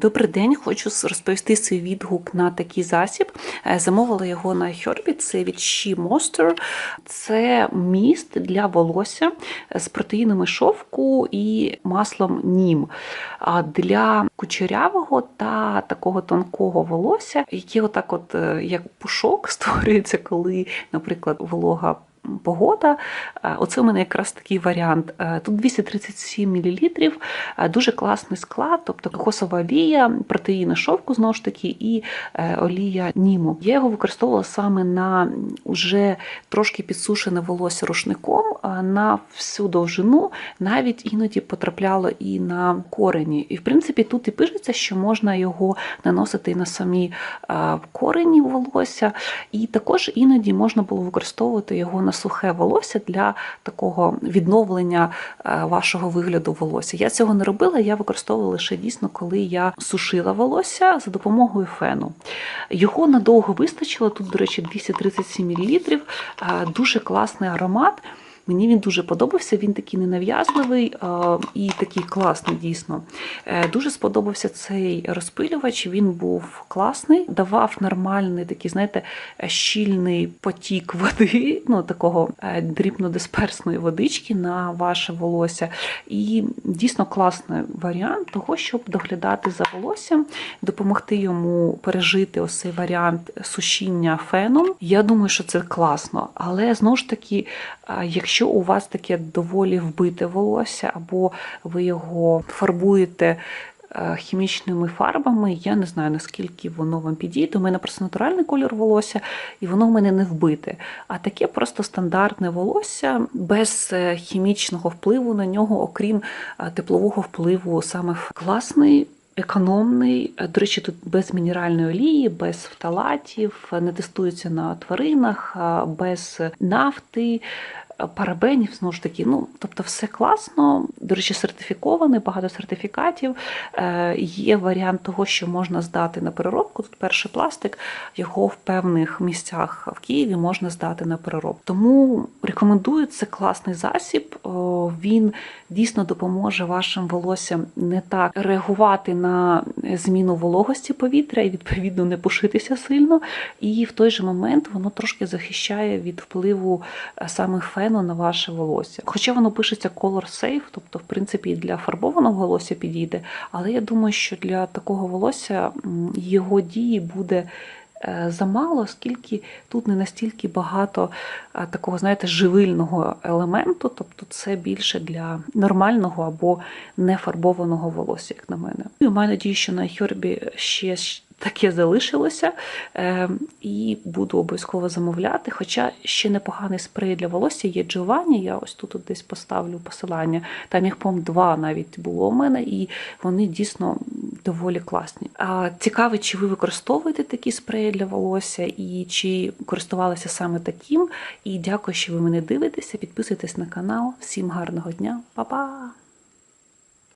Добрий день, хочу розповісти свій відгук на такий засіб. Е, Замовила його на Herbie, це від She Monster. Це міст для волосся з протеїнами шовку і маслом нім. А для кучерявого та такого тонкого волосся, яке отак, от е, як пушок створюється, коли, наприклад, волога. Погода, Е, оце у мене якраз такий варіант. Е, Тут 237 мл, е, дуже класний склад, тобто кокосова олія, протеїни шовку знову ж таки, і олія німу. Я його використовувала саме на уже трошки підсушене волосся рушником на всю довжину, навіть іноді потрапляло і на корені. І в принципі тут і пишеться, що можна його наносити і на самі корені волосся, і також іноді можна було використовувати його на сухе волосся для такого відновлення е, вашого вигляду волосся. Я цього не робила, я використовувала лише дійсно, коли я сушила волосся за допомогою фену. Його надовго вистачило. Тут, до речі, 237 мл. Дуже класний аромат. Мені він дуже подобався, він такий ненав'язливий і такий класний дійсно. Е, Дуже сподобався цей розпилювач, він був класний, давав нормальний такий, знаєте, щільний потік води, ну такого е, дрібнодисперсної водички на ваше волосся. І дійсно класний варіант того, щоб доглядати за волоссям, допомогти йому пережити ось цей варіант сушіння феном. Я думаю, що це класно. Але знову ж таки, а Якщо у вас таке доволі вбите волосся, або ви його фарбуєте е, хімічними фарбами, я не знаю, наскільки воно вам підійде. У мене просто натуральний колір волосся, і воно в мене не вбите. А таке просто стандартне волосся без е, хімічного впливу на нього, окрім е, теплового впливу, саме класний. Економний, до речі, тут без мінеральної олії, без фталатів, не тестується на тваринах, без нафти, парабенів, знову ж таки. Ну, тобто, все класно. До речі, сертифіковане, багато сертифікатів. Е, Є варіант того, що можна здати на переробку. Тут перший пластик, його в певних місцях в Києві можна здати на переробку. Тому рекомендую це класний засіб. Він дійсно допоможе вашим волоссям не так реагувати на зміну вологості повітря і відповідно не пушитися сильно. І в той же момент воно трошки захищає від впливу е, саме фену на ваше волосся. Хоча воно пишеться Color Safe, тобто, в принципі, для фарбованого волосся підійде, але я думаю, що для такого волосся його дії буде. Е, Замало, оскільки тут не настільки багато е, такого, знаєте, живильного елементу, тобто це більше для нормального або нефарбованого волосся, як на мене. І маю надію, що на Хьорбі ще таке залишилося, е, і буду обов'язково замовляти. Хоча ще непоганий спрей для волосся є Giovanni, я ось тут десь поставлю посилання. Там їх, по два навіть було у мене, і вони дійсно доволі класні. А цікаво, чи ви використовуєте такі спреї для волосся, і чи користувалися саме таким. І дякую, що ви мене дивитеся. Підписуйтесь на канал. Всім гарного дня, Па-па!